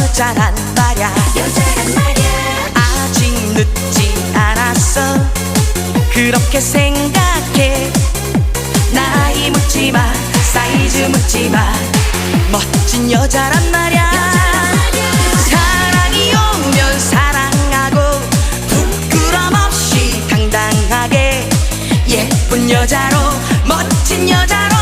여자란 말야. 여자란 말야. 아직 늦지 않았어. 그렇게 생각해. 나이 묻지마 사이즈 묻지마. 멋진 여자란 말야. 사랑이 오면 사랑하고 부끄럼 없이 당당하게 예쁜 여자로 멋진 여자로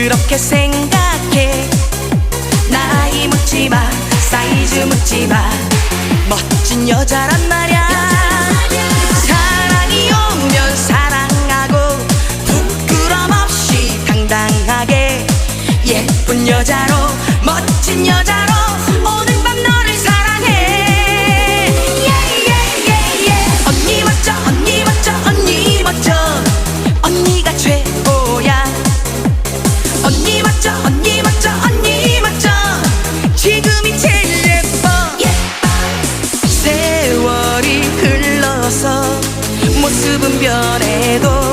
그렇게 생각해. 나이 묻지 마 사이즈 묻지 마. 멋진 여자란 말야. 사랑이 오면 사랑하고 부끄럼 없이 당당하게 예쁜 여자로 멋진 여자로 모습은 변해도